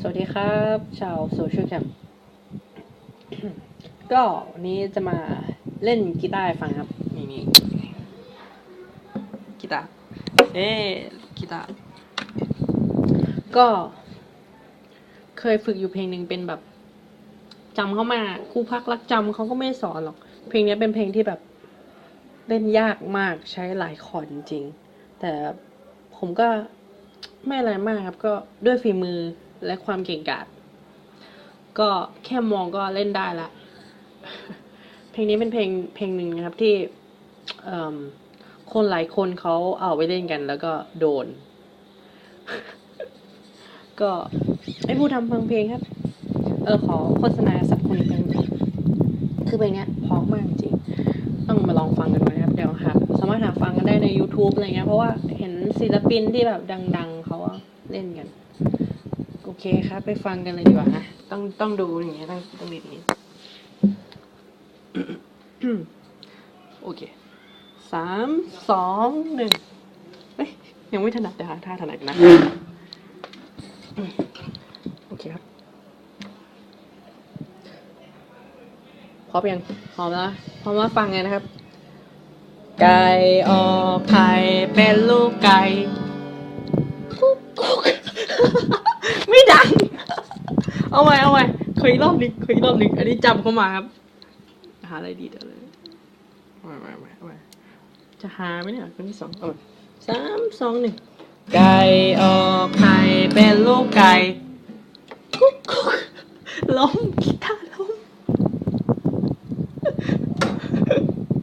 สวัสดีครับชาวโซเชียลแคมก็วันนี้จะมาเล่นกีตาร์ฟังครับ นี่นี่กีตาร์เอ๊กีตาร์ก็ เคยฝึกอยู่เพลงหนึ่งเป็นแบบจำเข้ามาครูพักรักจำเขาก็ไม่สอนหรอก เพลงนี้เป็นเพลงที่แบบเล่นยากมากใช้หลายคอร์ดจริงๆแต่ผมก็ไม่อะไรมากครับ ก็ด้วยฝีมือ และความเก่งกาจก็แค่มองก็เล่นได้ละ เพลงนี้เป็นเพลงเพลงหนึ่งนะครับที่เอิ่มคนหลายคนเขาเอาไปเล่นกัน แล้วก็โดน ก็ไอ้ผู้ทำฟังเพลงครับ เออขอโฆษณาสักคนเพลงหนึ่งคือเพลงเนี้ยเพราะมากจริง ต้องมาลองฟังกันดูนะครับ เดี๋ยวหาสามารถหาฟังกันได้ใน YouTube อะไรเงี้ยเพราะว่าเห็นศิลปินที่แบบดัง ๆเขาเล่นกันโอ เคครับ ไปฟังกันเลยดีกว่านะต้องต้องดูอย่างเงี้ยต้องต้องดีๆโอเคสามสองหนึ่งเอ้ยยังไม่ถนัดแต่หาท่าถนัดนะโอเคครับพร้อมยังพร้อมแล้วพร้อมมาฟังกันะครับ ไก่ออกไข่เป็นลูกไก่กุ๊กกุ๊ก เอาไว้เอาไว้เคยรอบนึงเคยรอบนึงอันนี้จำเข้ามาครับ หาอะไรดีเดี๋ยวเลยเาไว้าไาจะหาไหมเนี่ยคนที่สองสามสองหนึ่งไก่ออกไข่เป็นลูกไก่กุ๊กล้ม